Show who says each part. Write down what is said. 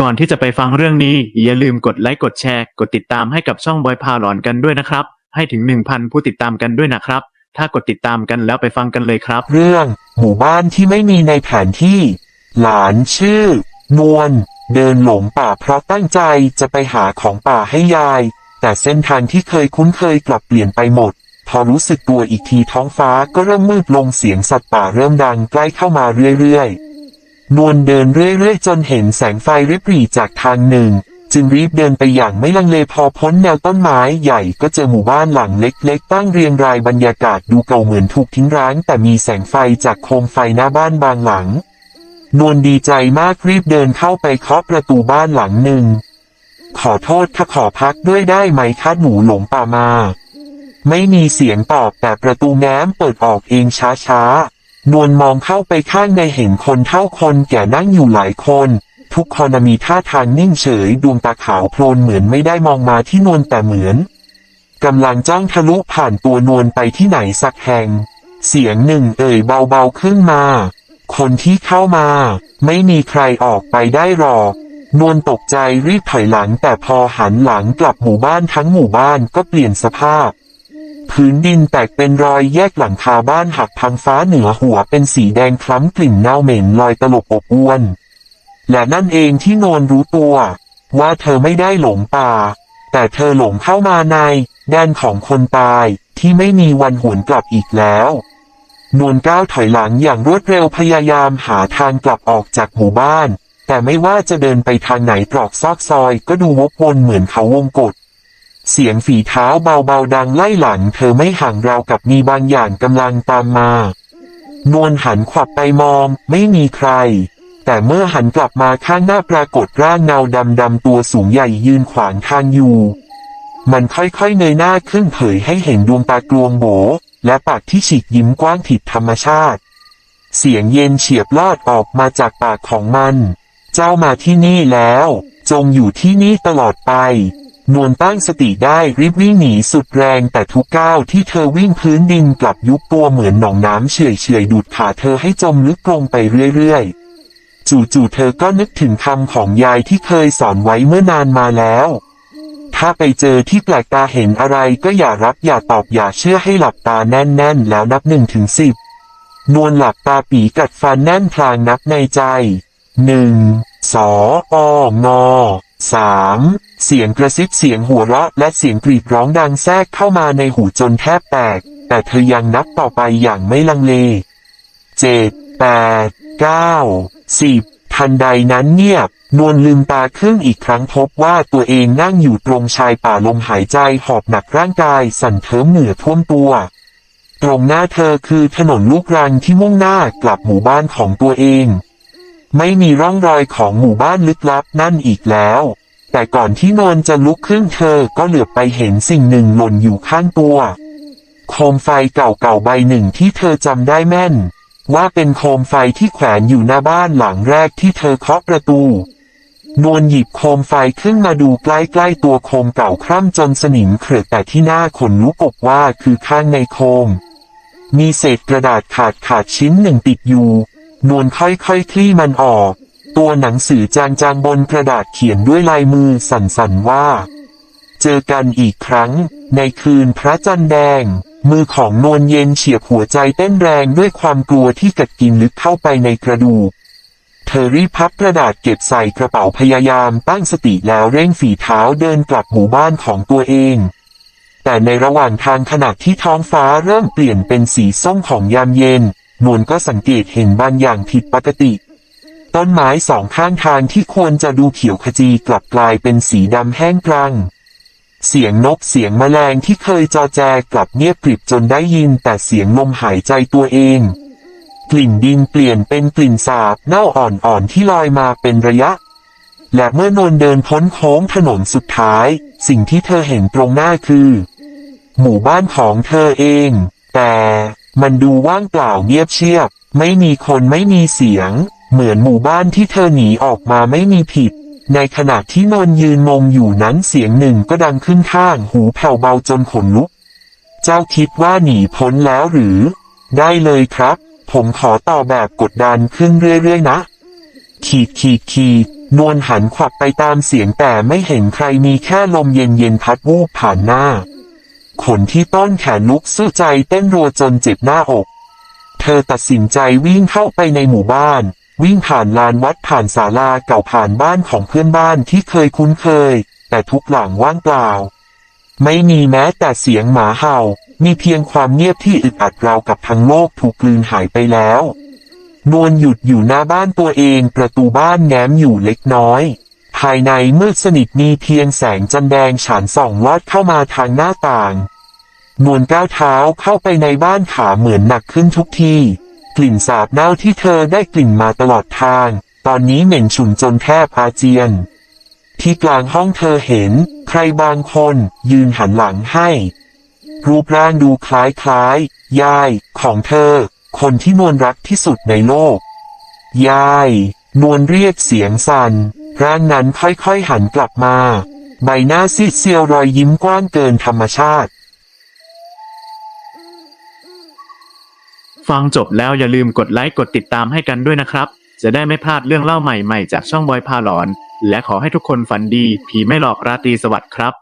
Speaker 1: ก่อนที่จะไปฟังเรื่องนี้ อย่าลืมกดไลค์กดแชร์กดติดตามให้กับช่องบอยพาหลอนกันด้วยนะครับ ให้ถึง 1,000 ผู้ติดตามกันด้วยนะครับ ถ้ากดติดตามกันแล้วไปฟังกันเลยครับ
Speaker 2: เรื่อง หมู่บ้านที่ไม่มีในแผนที่ หลานชื่อ นวลเดินหลงป่าเพราะตั้งใจจะไปหาของป่าให้ยาย แต่เส้นทางที่เคยคุ้นเคยกลับเปลี่ยนไปหมด พอรู้สึกตัวอีกทีท้องฟ้าก็เริ่มมืดลงเสียงสัตว์ป่าเริ่มดังใกล้เข้ามาเรื่อยๆ นวลเดินเรื่อยๆ จนเห็นแสงไฟริบหรี่จากทางหนึ่ง จึงรีบเดินไปอย่างไม่ลังเลพอพ้นแนวต้นไม้ใหญ่ก็เจอหมู่บ้านหลังเล็ก ๆ ตั้งเรียงรายบรรยากาศดูเก่าเหมือนถูกทิ้งร้าง แต่มีแสงไฟจากโคมไฟหน้าบ้านบางหลัง นวลดีใจมากรีบเดินเข้าไปเคาะประตูบ้านหลังหนึ่ง ขอโทษค่ะขอพักด้วยได้ไหมคะหนูหลงป่ามา ไม่มีเสียงตอบแต่ประตูแง้มเปิดออกเองช้าๆ นวลมองเข้าไปข้างในเห็นคนเท่าคนแก่นั่งอยู่หลายคน ทุกคนมีท่าทางนิ่งเฉยดวงตาขาวโพลนเหมือนไม่ได้มองมาที่นวลแต่เหมือนกำลังจ้องทะลุผ่านตัวนวลไปที่ไหนสักแห่ง เสียงหนึ่งเอ่ยเบาๆขึ้นมา คนที่เข้ามา ไม่มีใครออกไปได้หรอก นวลตกใจรีบถอยหลังแต่พอหันหลังกลับหมู่บ้านทั้งหมู่บ้านก็เปลี่ยนสภาพ พื้นดินแตกเป็นรอยแยกหลังคาบ้านหักพังฟ้าเหนือหัวเป็นสีแดงคล้ำกลิ่นเน่าเหม็นลอยตลบอบอวน และนั่นเองที่นนรู้ตัว ว่าเธอไม่ได้หลงป่า แต่เธอหลงเข้ามาในแดนของคนตายที่ไม่มีวันหวนกลับอีกแล้วนวลก้าวถอยหลังอย่างรวดเร็วพยายามหาทางกลับออกจากหมู่บ้าน แต่ไม่ว่าจะเดินไปทางไหนตรอกซอกซอยก็ดูวกวนเหมือนเขาวงกฏ เสียงฝีเท้าเบาๆดังไล่หลังเธอไม่ห่างราวกับมีบางอย่างกำลังตามมา นวลหันขวับไปมองไม่มีใคร แต่เมื่อหันกลับมาข้างหน้าปรากฏร่างเงาดำๆตัวสูงใหญ่ยืนขวางทางอยู่ มันค่อยๆเงยหน้าขึ้นเผยให้เห็นดวงตากลวงโบ และปากที่ฉีกยิ้มกว้างผิดธรรมชาติ เสียงเย็นเฉียบลอดออกมาจากปากของมัน เจ้ามาที่นี่แล้ว จงอยู่ที่นี่ตลอดไป นวลตั้งสติได้รีบวิ่งหนีสุดแรงแต่ทุกก้าวที่เธอวิ่งพื้นดินกลับยุบตัวเหมือนหนองน้ำเฉยเฉยดูดขาเธอให้จมลึกลงไปเรื่อยๆ จู่ๆเธอก็นึกถึงคำของยายที่เคยสอนไว้เมื่อนานมาแล้ว ถ้าไปเจอที่แปลกตาเห็นอะไรก็อย่ารับอย่าตอบอย่าเชื่อให้หลับตาแน่นๆ แล้วนับหนึ่งถึงสิบนวลหลับตาปีกัดฟันแน่นพลางนับในใจหนึ่งสอองอ สามเสียงกระซิบเสียงหัวเราะและเสียงกรีดร้องดังแทรกเข้ามาในหูจนแทบแตก แต่เธอยังนับต่อไปอย่างไม่ลังเลเจ็ดแปดเก้าสิบทันใดนั้นเงียบ นวลลืมตาขึ้นอีกครั้งพบว่าตัวเองนั่งอยู่ตรงชายป่าลมหายใจหอบหนักร่างกายสั่นเทิมเหงื่อท่วมตัว ตรงหน้าเธอคือถนนลูกรังที่มุ่งหน้ากลับหมู่บ้านของตัวเอง ไม่มีร่องรอยของหมู่บ้านลึกลับนั่นอีกแล้ว แต่ก่อนที่นวลจะลุกขึ้นเธอก็เหลือบไปเห็นสิ่งหนึ่งหล่นอยู่ข้างตัว โคมไฟเก่าๆใบหนึ่งที่เธอจำได้แม่น ว่าเป็นโคมไฟที่แขวนอยู่หน้าบ้านหลังแรกที่เธอเคาะประตู นวลหยิบโคมไฟขึ้นมาดูใกล้ๆตัวโคมเก่าคร่ำจนสนิมเขรือแต่ที่หน้าขนลุกอกว่าคือข้างในโคม มีเศษกระดาษขาดขาดชิ้นหนึ่งติดอยู่ นวลค่อยๆคคลี่มันออก ตัวหนังสือจางๆบนกระดาษเขียนด้วยลายมือสั่นๆว่า เจอกันอีกครั้ง ในคืนพระจันทร์แดง มือของนวลเย็นเฉียบหัวใจเต้นแรงด้วยความกลัวที่กัดกินลึกเข้าไปในกระดูกเธอรีบพับกระดาษเก็บใส่กระเป๋าพยายามตั้งสติแล้วเร่งฝีเท้าเดินกลับหมู่บ้านของตัวเอง แต่ในระหว่างทางขณะที่ท้องฟ้าเริ่มเปลี่ยนเป็นสีส้มของยามเย็น นวลก็สังเกตเห็นบางอย่างผิดปกติ ต้นไม้สองข้างทางที่ควรจะดูเขียวขจีกลับกลายเป็นสีดำแห้งกรัง เสียงนกเสียงแมลงที่เคยจอแจกลับเงียบกริบจนได้ยินแต่เสียงลมหายใจตัวเอง กลิ่นดินเปลี่ยนเป็นกลิ่นสาบเน่าอ่อนๆที่ลอยมาเป็นระยะและเมื่อนนเดินพ้นโค้งถนนสุดท้าย สิ่งที่เธอเห็นตรงหน้าคือ หมู่บ้านของเธอเอง แต่ มันดูว่างเปล่าเงียบเชียบ ไม่มีคนไม่มีเสียง เหมือนหมู่บ้านที่เธอหนีออกมาไม่มีผิด ในขณะที่นนยืนงงอยู่นั้นเสียงหนึ่งก็ดังขึ้นข้างหูแผ่วเบาจนขนลุก เจ้าคิดว่าหนีพ้นแล้วหรือ ได้เลยครับ ผมขอต่อแบบกดดันขึ้นเรื่อยๆนะ ขีดขีดขีดนวลหันขวับไปตามเสียงแต่ไม่เห็นใครมีแค่ลมเย็นๆพัดวูบผ่านหน้า ขนที่ต้นแขนลุกสู้ใจเต้นรัวจนเจ็บหน้าอก เธอตัดสินใจวิ่งเข้าไปในหมู่บ้าน วิ่งผ่านลานวัดผ่านศาลาเก่าผ่านบ้านของเพื่อนบ้านที่เคยคุ้นเคย แต่ทุกหลังว่างเปล่า ไม่มีแม้แต่เสียงหมาเห่า มีเพียงความเงียบที่อึดอัดราวกับทั้งโลกถูกกลืนหายไปแล้วนวลหยุดอยู่หน้าบ้านตัวเองประตูบ้านแง้มอยู่เล็กน้อย ภายในมืดสนิทมีเพียงแสงจันแดงฉานส่องลอดเข้ามาทางหน้าต่างนวลก้าวเท้าเข้าไปในบ้านขาเหมือนหนักขึ้นทุกที กลิ่นสาบเน่าที่เธอได้กลิ่นมาตลอดทาง ตอนนี้เหม็นฉุนจนแทบอาเจียน ที่กลางห้องเธอเห็น ใครบางคนยืนหันหลังให้ รูปร่างดูคล้ายคล้ายๆยายของเธอ คนที่นวลรักที่สุดในโลก ยาย นวลเรียกเสียงสัน่นร่างนั้นค่อยๆหันกลับมา ใบหน้าซีดเซียวรอยยิ้มกว้างเกินธรรมชาติ
Speaker 1: ฟังจบแล้วอย่าลืมกดไลค์กดติดตามให้กันด้วยนะครับ จะได้ไม่พลาดเรื่องเล่าใหม่ๆ จากช่องบอยพาหลอน และขอให้ทุกคนฝันดี ผีไม่หลอกราตรีสวัสดิ์ครับ